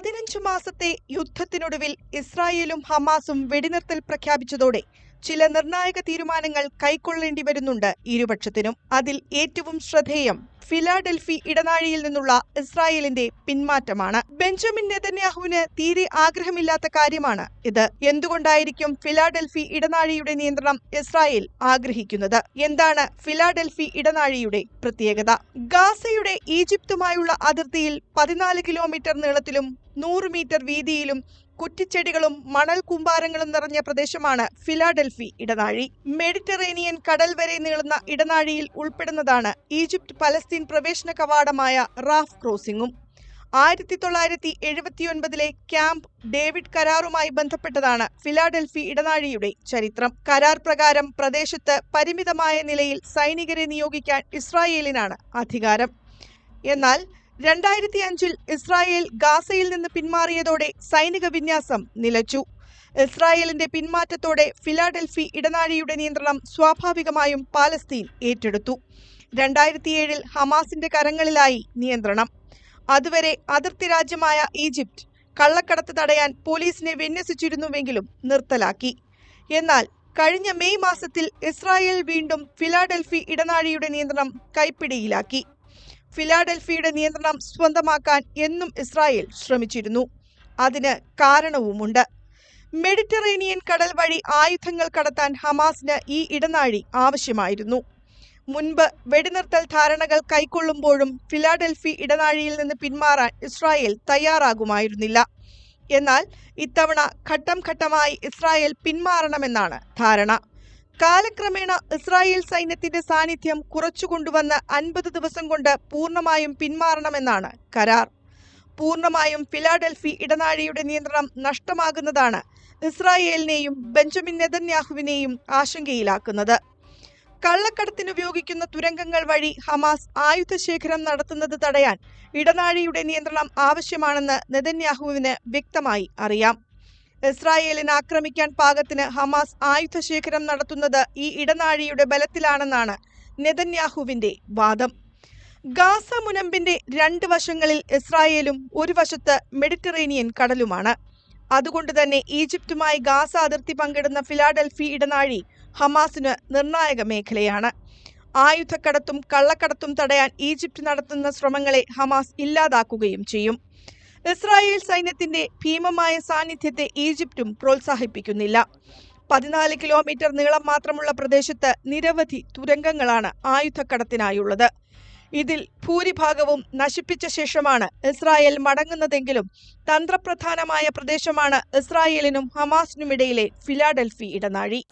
പതിനഞ്ചു മാസത്തെ യുദ്ധത്തിനൊടുവിൽ ഇസ്രായേലും ഹമാസും വെടിനിർത്തൽ പ്രഖ്യാപിച്ചതോടെ ചില നിർണായക തീരുമാനങ്ങൾ കൈക്കൊള്ളേണ്ടി വരുന്നുണ്ട്. ഇരുപക്ഷത്തിനും അതിൽ ഏറ്റവും ശ്രദ്ധേയം. ഫിലാഡൽഫി ഇടനാഴിയിൽ നിന്നുള്ള ഇസ്രായേലിന്റെ പിന്മാറ്റമാണ്. ബെഞ്ചമിൻ നെതന്യാഹുവിന് തീരെ ആഗ്രഹമില്ലാത്ത കാര്യമാണ് ഇത്. എന്തുകൊണ്ടായിരിക്കും ഫിലാഡൽഫി ഇടനാഴിയുടെ നിയന്ത്രണം ഇസ്രായേൽ ആഗ്രഹിക്കുന്നത്? എന്താണ് ഫിലാഡൽഫി ഇടനാഴിയുടെ പ്രത്യേകത? ഗാസയുടെ ഈജിപ്തുമായുള്ള അതിർത്തിയിൽ പതിനാല് കിലോമീറ്റർ നീളത്തിലും നൂറ് മീറ്റർ വീതിയിലും കുറ്റിച്ചെടികളും മണൽ കുമ്പാരങ്ങളും നിറഞ്ഞ പ്രദേശമാണ് ഫിലാഡൽഫി ഇടനാഴി. മെഡിറ്ററേനിയൻ കടൽ വരെ നീളുന്ന ഇടനാഴിയിൽ ഉൾപ്പെടുന്നതാണ് ഈജിപ്ത് പലസ്തീൻ പ്രവേശന കവാടമായ റാഫ് ക്രോസിംഗും. ആയിരത്തി തൊള്ളായിരത്തി എഴുപത്തിയൊൻപതിലെ ക്യാമ്പ് ഡേവിഡ് കരാറുമായി ബന്ധപ്പെട്ടതാണ് ഫിലാഡൽഫി ഇടനാഴിയുടെ ചരിത്രം. കരാർ പ്രകാരം പ്രദേശത്ത് പരിമിതമായ നിലയിൽ സൈനികരെ നിയോഗിക്കാൻ ഇസ്രായേലിനാണ് അധികാരം. എന്നാൽ രണ്ടായിരത്തി അഞ്ചിൽ ഇസ്രായേൽ ഗാസയിൽ നിന്ന് പിന്മാറിയതോടെ സൈനിക വിന്യാസം നിലച്ചു. ഇസ്രായേലിന്റെ പിന്മാറ്റത്തോടെ ഫിലാഡൽഫി ഇടനാഴിയുടെ നിയന്ത്രണം സ്വാഭാവികമായും പാലസ്തീൻ ഏറ്റെടുത്തു. രണ്ടായിരത്തിയേഴിൽ ഹമാസിന്റെ കരങ്ങളിലായി നിയന്ത്രണം. അതുവരെ അതിർത്തി രാജ്യമായ ഈജിപ്റ്റ് കള്ളക്കടത്ത് തടയാൻ പോലീസിനെ വിന്യസിച്ചിരുന്നുവെങ്കിലും നിർത്തലാക്കി. എന്നാൽ കഴിഞ്ഞ മെയ് മാസത്തിൽ ഇസ്രായേൽ വീണ്ടും ഫിലാഡൽഫി ഇടനാഴിയുടെ നിയന്ത്രണം കൈപ്പിടിയിലാക്കി. ഫിലാഡൽഫിയുടെ നിയന്ത്രണം സ്വന്തമാക്കാൻ എന്നും ഇസ്രായേൽ ശ്രമിച്ചിരുന്നു. അതിന് കാരണവുമുണ്ട്. മെഡിറ്ററേനിയൻ കടൽ വഴി ആയുധങ്ങൾ കടത്താൻ ഹമാസിന് ഈ ഇടനാഴി ആവശ്യമായിരുന്നു. മുൻപ് വെടിനിർത്തൽ ധാരണകൾ കൈക്കൊള്ളുമ്പോഴും ഫിലാഡൽഫി ഇടനാഴിയിൽ നിന്ന് പിന്മാറാൻ ഇസ്രായേൽ തയ്യാറാകുമായിരുന്നില്ല. എന്നാൽ ഇത്തവണ ഘട്ടം ഘട്ടമായി ഇസ്രായേൽ പിന്മാറണമെന്നാണ് ധാരണ. കാലക്രമേണ ഇസ്രായേൽ സൈന്യത്തിന്റെ സാന്നിധ്യം കുറച്ചുകൊണ്ടുവന്ന് അൻപത് ദിവസം കൊണ്ട് പൂർണമായും പിന്മാറണമെന്നാണ് കരാർ. പൂർണമായും ഫിലാഡൽഫി ഇടനാഴിയുടെ നിയന്ത്രണം നഷ്ടമാകുന്നതാണ് ഇസ്രായേലിനെയും ബെഞ്ചമിൻ നെതന്യാഹുവിനെയും ആശങ്കയിലാക്കുന്നത്. കള്ളക്കടത്തിന് ഉപയോഗിക്കുന്ന തുരങ്കങ്ങൾ വഴി ഹമാസ് ആയുധശേഖരം നടത്തുന്നത് തടയാൻ ഇടനാഴിയുടെ നിയന്ത്രണം ആവശ്യമാണെന്ന് നെതന്യാഹുവിന് വ്യക്തമായി അറിയാം. ഇസ്രായേലിനെ ആക്രമിക്കാൻ പാകത്തിന് ഹമാസ് ആയുധശേഖരം നടത്തുന്നത് ഈ ഇടനാഴിയുടെ ബലത്തിലാണെന്നാണ് നെതന്യാഹുവിന്റെ വാദം. ഗാസ മുനമ്പിന്റെ രണ്ട് വശങ്ങളിൽ ഇസ്രായേലും ഒരു വശത്ത് മെഡിറ്ററേനിയൻ കടലുമാണ്. അതുകൊണ്ട് തന്നെ ഈജിപ്തുമായി ഗാസ അതിർത്തി പങ്കിടുന്ന ഫിലാഡൽഫി ഇടനാഴി ഹമാസിന് നിർണായക മേഖലയാണ്. ആയുധക്കടത്തും കള്ളക്കടത്തും തടയാൻ ഈജിപ്ത് നടത്തുന്ന ശ്രമങ്ങളെ ഹമാസ് ഇല്ലാതാക്കുകയും ചെയ്യും. ഇസ്രായേൽ സൈന്യത്തിന്റെ ഭീമമായ സാന്നിധ്യത്തെ ഈജിപ്തും പ്രോത്സാഹിപ്പിക്കുന്നില്ല. പതിനാല് കിലോമീറ്റർ നീളം മാത്രമുള്ള പ്രദേശത്ത് നിരവധി തുരങ്കങ്ങളാണ് ആയുധക്കടത്തിനായുള്ളത്. ഇതിൽ ഭൂരിഭാഗവും നശിപ്പിച്ച ശേഷമാണ് ഇസ്രായേൽ മടങ്ങുന്നതെങ്കിലും തന്ത്രപ്രധാനമായ പ്രദേശമാണ് ഇസ്രായേലിനും ഹമാസിനുമിടയിലെ ഫിലാഡൽഫി ഇടനാഴി.